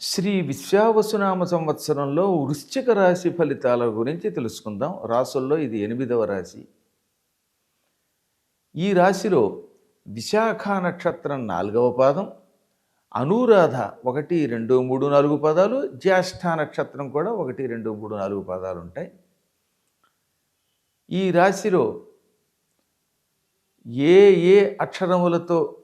శ్రీ విశ్వావసునామ సంవత్సరంలో వృశ్చిక రాశి ఫలితాల గురించి తెలుసుకుందాం. రాసుల్లో ఇది ఎనిమిదవ రాశి. ఈ రాశిలో విశాఖ నక్షత్రం నాలుగవ పాదం అనురాధ ఒకటి రెండు మూడు నాలుగు పదాలు జ్యేష్ఠ నక్షత్రం కూడా ఒకటి రెండు మూడు నాలుగు పదాలు ఉంటాయి. ఈ రాశిలో ఏ ఏ అక్షరములతో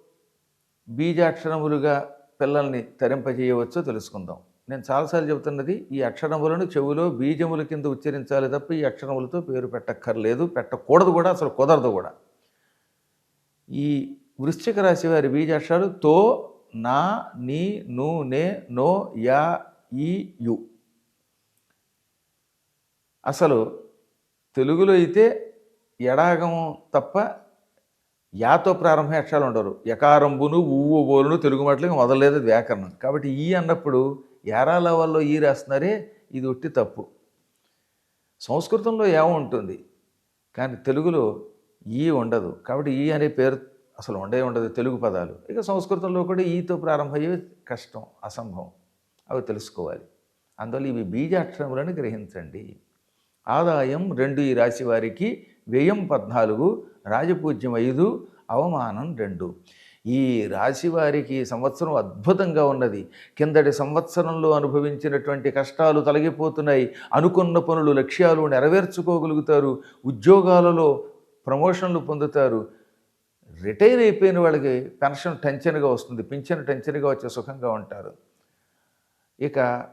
బీజాక్షరములుగా పిల్లల్ని తరింపజేయవచ్చో తెలుసుకుందాం. నేను చాలాసార్లు చెబుతున్నది ఈ అక్షరములను చెవులో బీజముల కింద ఉచ్చరించాలి తప్ప ఈ అక్షరములతో పేరు పెట్టక్కర్లేదు పెట్టకూడదు కూడా అసలు కుదరదు కూడా. ఈ వృశ్చిక రాశి వారి బీజాక్షరాలు తో నా నీ నూ నే నో యా ఈ యు. అసలు తెలుగులో అయితే ఎడాగం తప్ప యాతో ప్రారంభ అక్షరాలు ఉండరు. యకారంబును ఊవు బోలును తెలుగు మాటలకు మొదలలేదు వ్యాకరణం. కాబట్టి ఈ అన్నప్పుడు యారా లెవెల్లో ఈ రాస్తున్నారే ఇది ఒట్టి తప్పు. సంస్కృతంలో ఏమో ఉంటుంది కానీ తెలుగులో ఈ ఉండదు. కాబట్టి ఈ అనే పేరు అసలు ఉండే ఉండదు తెలుగు పదాలు. ఇక సంస్కృతంలో కూడా ఈతో ప్రారంభమయ్యేవి కష్టం అసంభవం. అవి తెలుసుకోవాలి. అందువల్ల ఇవి బీజాక్షరములను గ్రహించండి. ఆదాయం రెండు ఈ రాశి వారికి వ్యయం పద్నాలుగు రాజపూజ్యం ఐదు అవమానం రెండు. ఈ రాశి వారికి సంవత్సరం అద్భుతంగా ఉన్నది. కిందటి సంవత్సరంలో అనుభవించినటువంటి కష్టాలు తొలగిపోతున్నాయి. అనుకున్న పనులు లక్ష్యాలు నెరవేర్చుకోగలుగుతారు. ఉద్యోగాలలో ప్రమోషన్లు పొందుతారు. రిటైర్ అయిపోయిన వాళ్ళకి పెన్షన్ టెన్షన్గా వస్తుంది. పింఛన్ టెన్షన్గా వచ్చే సుఖంగా ఉంటారు. ఇక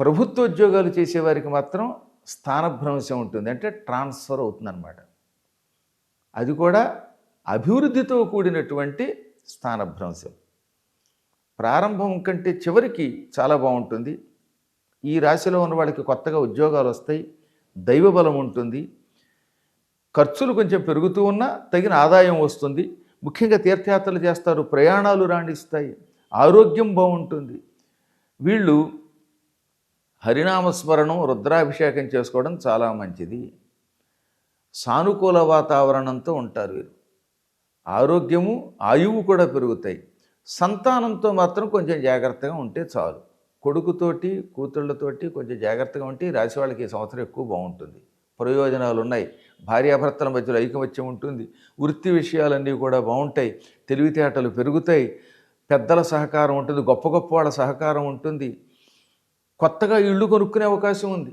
ప్రభుత్వ ఉద్యోగాలు చేసేవారికి మాత్రం స్థానభ్రంశం ఉంటుంది. అంటే ట్రాన్స్ఫర్ అవుతుందన్నమాట. అది కూడా అభివృద్ధితో కూడినటువంటి స్థానభ్రంశం. ప్రారంభం కంటే చివరికి చాలా బాగుంటుంది. ఈ రాశిలో ఉన్న వాళ్ళకి కొత్తగా ఉద్యోగాలు వస్తాయి. దైవబలం ఉంటుంది. ఖర్చులు కొంచెం పెరుగుతూ ఉన్నా తగిన ఆదాయం వస్తుంది. ముఖ్యంగా తీర్థయాత్రలు చేస్తారు. ప్రయాణాలు రాణిస్తాయి. ఆరోగ్యం బాగుంటుంది. వీళ్ళు హరినామస్మరణం రుద్రాభిషేకం చేసుకోవడం చాలా మంచిది. సానుకూల వాతావరణంతో ఉంటారు వీరు. ఆరోగ్యము ఆయువు కూడా పెరుగుతాయి. సంతానంతో మాత్రం కొంచెం జాగ్రత్తగా ఉంటే చాలు. కొడుకుతోటి కూతుళ్ళతోటి కొంచెం జాగ్రత్తగా ఉంటే రాశి వాళ్ళకి ఈ సంవత్సరం ఎక్కువ బాగుంటుంది. ప్రయోజనాలు ఉన్నాయి. భార్యాభర్తల మధ్యలో ఐకమత్యం ఉంటుంది. వృత్తి విషయాలన్నీ కూడా బాగుంటాయి. తెలివితేటలు పెరుగుతాయి. పెద్దల సహకారం ఉంటుంది. గొప్ప గొప్ప వాళ్ళ సహకారం ఉంటుంది. కొత్తగా ఇళ్ళు కొనుక్కునే అవకాశం ఉంది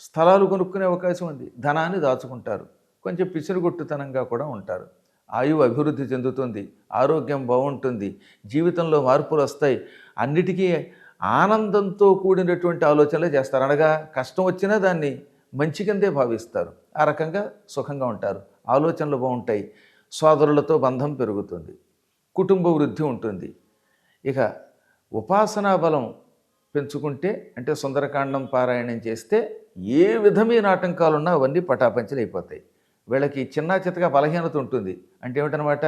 స్థలాలు కొనుక్కునే అవకాశం ఉంది ధనాన్ని దాచుకుంటారు. కొంచెం పిసిరుగొట్టుతనంగా కూడా ఉంటారు. ఆయువు అభివృద్ధి చెందుతుంది ఆరోగ్యం బాగుంటుంది జీవితంలో మార్పులు వస్తాయి. అన్నిటికీ ఆనందంతో కూడినటువంటి ఆలోచనలే చేస్తారు. అనగా కష్టం వచ్చినా దాన్ని మంచి కిందే భావిస్తారు. ఆ రకంగా సుఖంగా ఉంటారు. ఆలోచనలు బాగుంటాయి. సోదరులతో బంధం పెరుగుతుంది. కుటుంబ వృద్ధి ఉంటుంది. ఇక ఉపాసనా బలం పెంచుకుంటే అంటే సుందరకాండం పారాయణం చేస్తే ఏ విధమైన ఆటంకాలు ఉన్నా అవన్నీ పటాపంచలు అయిపోతాయి వీళ్ళకి చిన్న చిత్తగా బలహీనత ఉంటుంది. అంటే ఏమిటనమాట?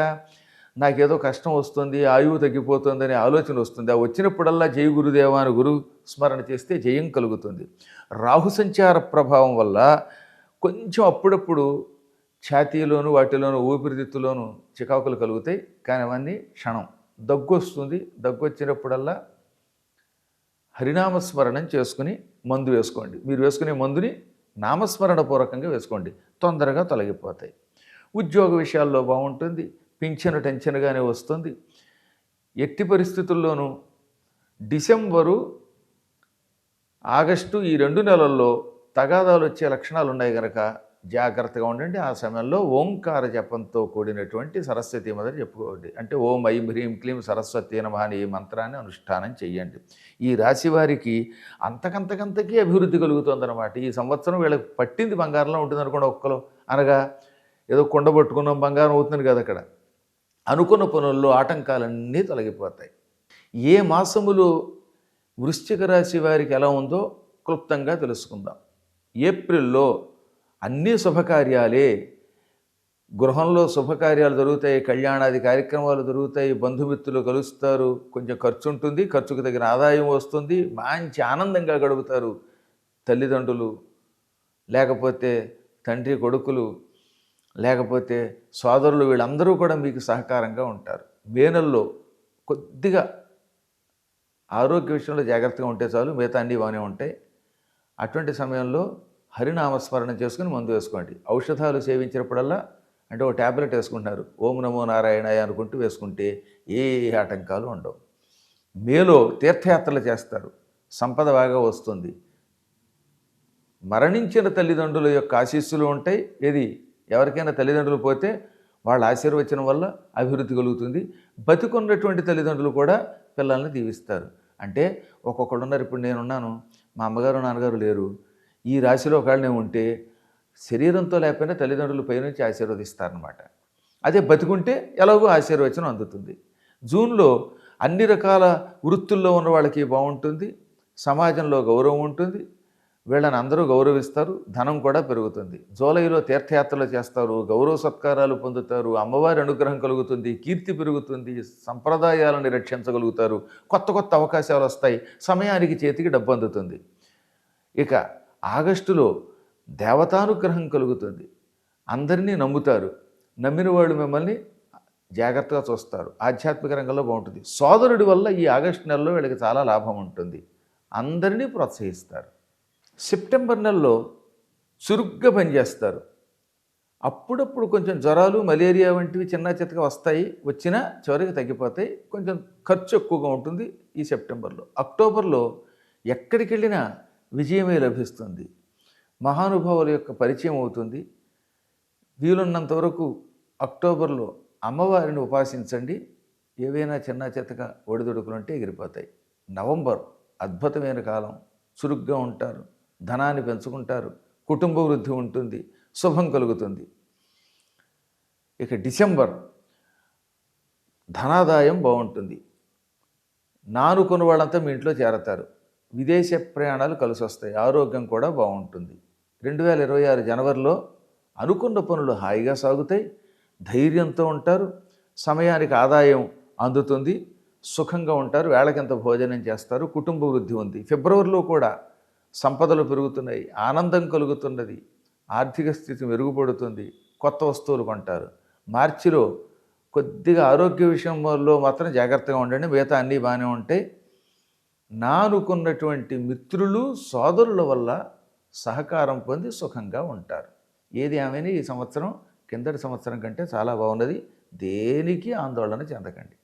నాకేదో కష్టం వస్తుంది ఆయువు తగ్గిపోతుంది అనే ఆలోచన వస్తుంది. ఆ వచ్చినప్పుడల్లా జయ గురుదేవా అని గురు స్మరణ చేస్తే జయం కలుగుతుంది. రాహు సంచార ప్రభావం వల్ల కొంచెం అప్పుడప్పుడు ఛాతీలోను వాటిలోను ఊపిరితిత్తులోను చికాకులు కలుగుతాయి. కానీ అవన్నీ క్షణం. దగ్గు వస్తుంది. దగ్గు వచ్చినప్పుడల్లా హరినామస్మరణం చేసుకుని మందు వేసుకోండి. మీరు వేసుకునే మందుని నామస్మరణ పూర్వకంగా వేసుకోండి. తొందరగా తొలగిపోతాయి. ఉద్యోగ విషయాల్లో బాగుంటుంది. పింఛను టెన్షన్గానే వస్తుంది. ఎట్టి పరిస్థితుల్లోనూ డిసెంబరు ఆగస్టు ఈ రెండు నెలల్లో తగాదాలు వచ్చే లక్షణాలు ఉన్నాయి కనుక జాగ్రత్తగా ఉండండి. ఆ సమయంలో ఓంకార జపంతో కూడినటువంటి సరస్వతి మొదలు చెప్పుకోండి. అంటే ఓం ఐం హ్రీం క్లీం సరస్వతి నమః అని ఈ మంత్రాన్ని అనుష్ఠానం చెయ్యండి. ఈ రాశి వారికి అంతకంతకంతకీ అభివృద్ధి కలుగుతుందన్నమాట. ఈ సంవత్సరం వీళ్ళకి పట్టింది బంగారంలో ఉంటుంది అనుకోండి ఒక్కలో. అనగా ఏదో కొండ పట్టుకున్నాం బంగారం అవుతుంది కదా అక్కడ. అనుకున్న పనుల్లో ఆటంకాలన్నీ తొలగిపోతాయి. ఏ మాసములో వృశ్చిక రాశి వారికి ఎలా ఉందో క్లుప్తంగా తెలుసుకుందాం. ఏప్రిల్లో అన్ని శుభకార్యాలే. గృహంలో శుభకార్యాలు జరుగుతాయి కళ్యాణాది కార్యక్రమాలు జరుగుతాయి బంధుమిత్రులు కలుస్తారు కొంచెం ఖర్చు ఉంటుంది ఖర్చుకు తగిన ఆదాయం వస్తుంది మంచి ఆనందంగా గడుపుతారు తల్లిదండ్రులు. లేకపోతే తండ్రి కొడుకులు లేకపోతే సోదరులు వీళ్ళందరూ కూడా మీకు సహకారంగా ఉంటారు. మే నెలలో కొద్దిగా ఆరోగ్య విషయంలో జాగ్రత్తగా ఉంటే చాలు మిగతా అన్నీ బాగానే ఉంటాయి. అటువంటి సమయంలో హరినామస్మరణ చేసుకుని మందు వేసుకోండి. ఔషధాలు సేవించినప్పుడల్లా అంటే ఒక ట్యాబ్లెట్ వేసుకుంటున్నారు. ఓం నమో నారాయణాయ అనుకుంటూ వేసుకుంటే ఏ ఆటంకాలు ఉండవు. మేలో తీర్థయాత్రలు చేస్తారు. సంపద బాగా వస్తుంది. మరణించిన తల్లిదండ్రుల యొక్క ఆశీస్సులు ఉంటాయి. ఏది? ఎవరికైనా తల్లిదండ్రులు పోతే వాళ్ళ ఆశీర్వచనం వల్ల అభివృద్ధి కలుగుతుంది. బతికున్నటువంటి తల్లిదండ్రులు కూడా పిల్లల్ని దీవిస్తారు. అంటే ఒక్కొక్కడున్నారు. ఇప్పుడు నేనున్నాను. మా అమ్మగారు నాన్నగారు లేరు. ఈ రాశిలో ఒకళ్ళనే ఉంటే శరీరంతో లేకపోయినా తల్లిదండ్రులు పైనుంచి ఆశీర్వదిస్తారనమాట అదే బతికుంటే ఎలాగో ఆశీర్వచనం అందుతుంది. జూన్లో అన్ని రకాల వృత్తుల్లో ఉన్న వాళ్ళకి బాగుంటుంది. సమాజంలో గౌరవం ఉంటుంది. వీళ్ళని అందరూ గౌరవిస్తారు. ధనం కూడా పెరుగుతుంది. జూలైలో తీర్థయాత్రలు చేస్తారు. గౌరవ సత్కారాలు పొందుతారు. అమ్మవారి అనుగ్రహం కలుగుతుంది. కీర్తి పెరుగుతుంది. సంప్రదాయాలను రక్షించగలుగుతారు. కొత్త కొత్త అవకాశాలు వస్తాయి. సమయానికి చేతికి డబ్బు అందుతుంది. ఇక ఆగస్టులో దేవతానుగ్రహం కలుగుతుంది. అందరినీ నమ్ముతారు. నమ్మిన వాళ్ళు మిమ్మల్ని జాగ్రత్తగా చూస్తారు. ఆధ్యాత్మిక రంగంలో బాగుంటుంది. సోదరుడి వల్ల ఈ ఆగస్టు నెలలో వీళ్ళకి చాలా లాభం ఉంటుంది. అందరినీ ప్రోత్సహిస్తారు. సెప్టెంబర్ నెలలో చురుగ్గా పనిచేస్తారు. అప్పుడప్పుడు కొంచెం జ్వరాలు మలేరియా వంటివి చిన్న చిత్తగా వస్తాయి. వచ్చినా చివరికి తగ్గిపోతాయి. కొంచెం ఖర్చు ఎక్కువగా ఉంటుంది ఈ సెప్టెంబర్లో. అక్టోబర్లో ఎక్కడికి వెళ్ళినా విజయమే లభిస్తుంది. మహానుభావుల యొక్క పరిచయం అవుతుంది. వీలున్నంత వరకు అక్టోబర్లో అమ్మవారిని ఉపాసించండి. ఏవైనా చిన్న చిత్తగా ఒడిదుడుకులుంటే ఎగిరిపోతాయి. నవంబర్ అద్భుతమైన కాలం. చురుగ్గా ఉంటారు. ధనాన్ని పెంచుకుంటారు. కుటుంబ వృద్ధి ఉంటుంది. శుభం కలుగుతుంది. ఇక డిసెంబర్ ధనాదాయం బాగుంటుంది. నానుకున్న వాళ్ళంతా మీ ఇంట్లో చేరతారు. విదేశ ప్రయాణాలు కలిసి వస్తాయి ఆరోగ్యం కూడా బాగుంటుంది. రెండు వేల ఇరవై ఆరు జనవరిలో అనుకున్న పనులు హాయిగా సాగుతాయి. ధైర్యంతో ఉంటారు. సమయానికి ఆదాయం అందుతుంది. సుఖంగా ఉంటారు. వేళకింత భోజనం చేస్తారు. కుటుంబ వృద్ధి ఉంది. ఫిబ్రవరిలో కూడా సంపదలు పెరుగుతున్నాయి. ఆనందం కలుగుతున్నది. ఆర్థిక స్థితి మెరుగుపడుతుంది. కొత్త వస్తువులు కొంటారు. మార్చిలో కొద్దిగా ఆరోగ్య విషయంలో మాత్రం జాగ్రత్తగా ఉండండి. మిగతా అన్నీ బాగానే ఉంటాయి. నా అనుకున్నటువంటి మిత్రులు సోదరుల వల్ల సహకారం పొంది సుఖంగా ఉంటారు. ఏది ఆమెని ఈ సంవత్సరం కిందటి సంవత్సరం కంటే చాలా బాగున్నది. దేనికి ఆందోళన చెందకండి.